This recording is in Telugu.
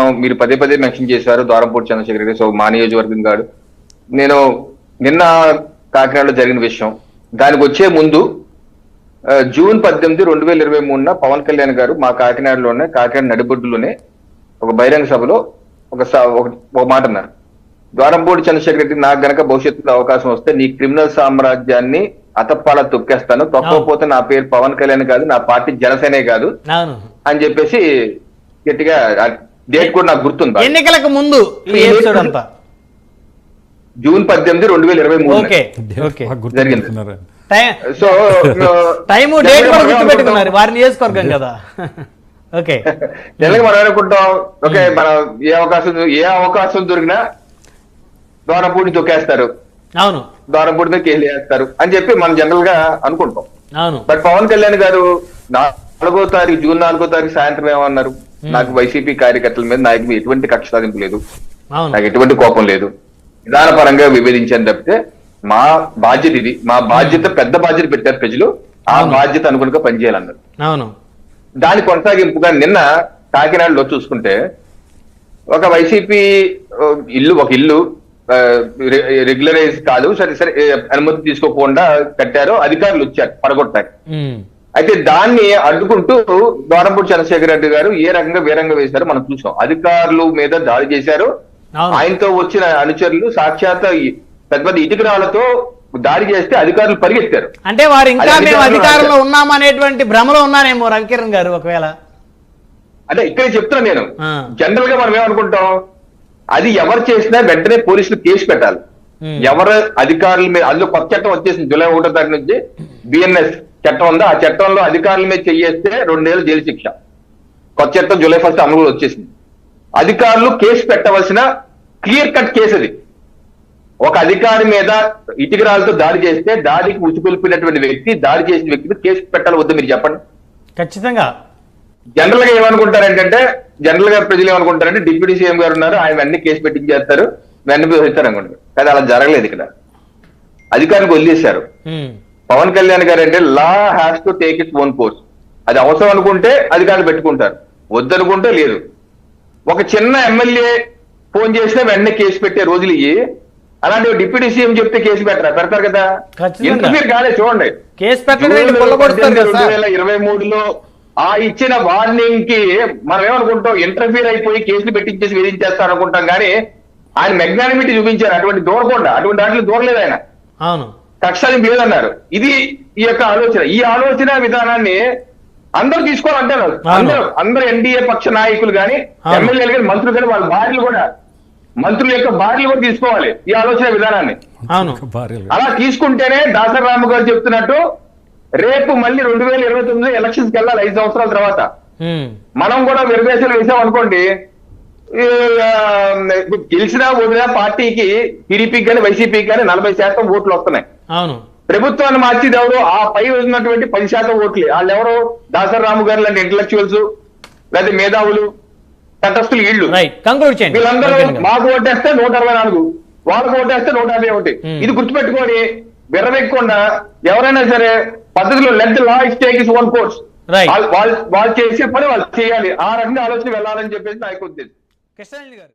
మనం మీరు పదే పదే మెన్షన్ చేశారు ద్వారంపూడి చంద్రశేఖర్ రెడ్డి సో మా నియోజకవర్గం గాడు నేను నిన్న కాకినాడలో జరిగిన విషయం. దానికి వచ్చే ముందు జూన్ పద్దెనిమిది రెండు వేల ఇరవై మూడున పవన్ కళ్యాణ్ గారు మా కాకినాడలోనే కాకినాడ నడిబొడ్డులోనే ఒక బహిరంగ సభలో ఒక ఒక- మాట అన్నారు. ద్వారంపూడి చంద్రశేఖర్ రెడ్డి నాకు గనక భవిష్యత్తులో అవకాశం వస్తే నీ క్రిమినల్ సామ్రాజ్యాన్ని అతప్పాల తొక్కేస్తాను. తొక్కకపోతే నా పేరు పవన్ కళ్యాణ్ కాదు నా పార్టీ జనసేనే కాదు అని చెప్పేసి గట్టిగా డేట్ కూడా నాకు గుర్తుంది? ఎన్నికలకు ముందు జూన్ పద్దెనిమిది రెండు వేల ఇరవై మూడు జరిగింది. టైం సో టైము డేట్ కూడా గుర్తుపెట్టుకున్నారు. వారి నియోజకవర్గం కదా. ఓకే. మనం అనుకుంటాం ఓకే మన ఏ అవకాశం ఏ అవకాశం దొరికినా ద్వారపూడిని తొక్కేస్తారు. అవును. ద్వారపూడి మీద కేసు వేస్తారు అని చెప్పి మనం జనరల్గా అనుకుంటాం. అవును. బట్ పవన్ కళ్యాణ్ గారు నాలుగో తారీఖు జూన్ నాలుగో తారీఖు సాయంత్రం ఏమన్నారు? నాకు వైసీపీ కార్యకర్తల మీద నాకు ఎటువంటి కక్ష సాధింపు లేదు. నాకు ఎటువంటి కోపం లేదు. విధానపరంగా విభేదించాను తప్పితే మా బాధ్యత ఇది. మా బాధ్యత పెద్ద బాధ్యత పెట్టారు ప్రజలు. ఆ బాధ్యత అనుగుణంగా పనిచేయాలన్నారు. అవును. దాని కొనసాగింపుగా నిన్న కాకినాడలో చూసుకుంటే ఒక వైసీపీ ఇల్లు ఒక ఇల్లు రెగ్యులరైజ్ కాదు సరే సరే అనుమతి తీసుకోకుండా కట్టారు అధికారులు వచ్చారు పడగొట్టారు. ఉమ్. అయితే దాన్ని అడ్డుకుంటూ ద్వారంపూడి చంద్రశేఖర్ రెడ్డి గారు ఏ రకంగా వేరంగా వేశారో మనం చూసాం. అధికారులు మీద దాడి చేశారు. ఆయనతో వచ్చిన అనుచరులు సాక్షాత్ పెద్ద పెద్ద ఇటుకరాలతో దాడి చేస్తే అధికారులు పరిగెత్తారు. అంటే వారు ఇంకా మేము అధికారంలో ఉన్నామనేటువంటి భ్రమలో ఉన్నారేమో రవికిరణ్ గారు ఒకవేళ. అంటే ఇక్కడే చెప్తున్నా నేను. జనరల్గా మనం ఏమనుకుంటాం? అది ఎవరు చేసినా వెంటనే పోలీసులు కేసు పెట్టాలి. ఎవరు అధికారుల మీద అందులో కొత్త చట్టం వచ్చేసింది జూలై ఒకటో తారీఖు నుంచి బిఎన్ఎస్ చట్టం ఉందా? ఆ చట్టంలో అధికారుల మీద చెయ్యేస్తే రెండేళ్ళు జైలు శిక్ష. కొత్త చట్టం జూలై ఫస్ట్ అమలు వచ్చేసింది. అధికారులు కేసు పెట్టవలసిన క్లియర్ కట్ కేసు అది. ఒక అధికారి మీద ఇటుకరాలతో దాడి చేస్తే దాడికి ఉచికొల్పినటువంటి వ్యక్తి దాడి చేసిన వ్యక్తి కేసు పెట్టాలి వద్దు మీరు చెప్పండి. ఖచ్చితంగా. జనరల్గా ఏమనుకుంటారు ఏంటంటే జనరల్గా ప్రజలు ఏమనుకుంటారంటే డిప్యూటీ సీఎం గారు ఉన్నారు ఆయన అన్ని కేసు పెట్టించేస్తారు వెన్న అనుకుంటారు. కానీ అలా జరగలేదు ఇక్కడ. అధికారికి వదిలేశారు. పవన్ కళ్యాణ్ గారు అంటే law has to take its own course అది అవసరం అనుకుంటే అధికారులు పెట్టుకుంటారు. వద్దనుకుంటే లేదు. ఒక చిన్న ఎమ్మెల్యే ఫోన్ చేసినా వెంటనే కేసు పెట్టే రోజులు ఇవి అలాంటి డిప్యూటీ సీఎం చెప్తే కేసు పెట్టరా? పెడతారు కదా. ఇంటర్ఫీర్ కాలే చూడండి. రెండు వేల ఇరవై మూడులో ఆ ఇచ్చిన వార్నింగ్కి మనం ఏమనుకుంటాం ఇంటర్ఫీర్ అయిపోయి కేసులు పెట్టించేసి వేధించేస్తారు అనుకుంటాం కానీ ఆయన మెగ్నానిమిటీ చూపించారు. అటువంటి దూరకుండా అటువంటి దాంట్లో దూరలేదు ఆయన. అవును. కక్షాదింపు లేదన్నారు. ఇది ఈ యొక్క ఆలోచన. ఈ ఆలోచన విధానాన్ని అందరూ తీసుకోవాలంటారు. అందరూ అందరు ఎన్డీఏ పక్ష నాయకులు కానీ అవును. ఎమ్మెల్యేలు కానీ మంత్రులు కానీ వాళ్ళ భార్యలు కూడా మంత్రుల యొక్క భార్యలు కూడా తీసుకోవాలి ఈ ఆలోచన విధానాన్ని. అలా తీసుకుంటేనే దాసరి రాము గారు చెప్తున్నట్టు రేపు మళ్ళీ రెండు వేల ఇరవై తొమ్మిది ఎలక్షన్స్కి వెళ్ళాలి ఐదు సంవత్సరాల తర్వాత. మనం కూడా విరవేశాలు వేసాం అనుకోండి గెలిచినా ఓడినా పార్టీకి టీడీపీకి కానీ వైసీపీకి కానీ నలభై శాతం ఓట్లు వస్తున్నాయి. అవును. ప్రభుత్వాన్ని మార్చేది ఎవరు? ఆ పై ఉన్నటువంటి పది శాతం ఓట్లే. వాళ్ళు ఎవరు దాసరి రాము గారు లాంటి ఇంటలెక్చువల్స్ లేదా మేధావులు తటస్థులు ఇళ్ళు రైట్ కంక్లూడ్ చేయండి. వీళ్ళందరూ. మాకు ఓటేస్తే నూట అరవై నాలుగు. వాళ్ళకు ఓటేస్తే నూట యాభై ఒకటి. Hmm. ఇది గుర్తుపెట్టుకొని విర్రవెక్కకుండా ఎవరైనా సరే పద్ధతిలో length law take is one course. వాళ్ళు వాళ్ళు చేసే పని వాళ్ళు చేయాలి. ఆ రకంగా ఆలోచన వెళ్ళాలని చెప్పేసి నాకు ఉద్దేశం. కృష్ణారెడ్డి గారు.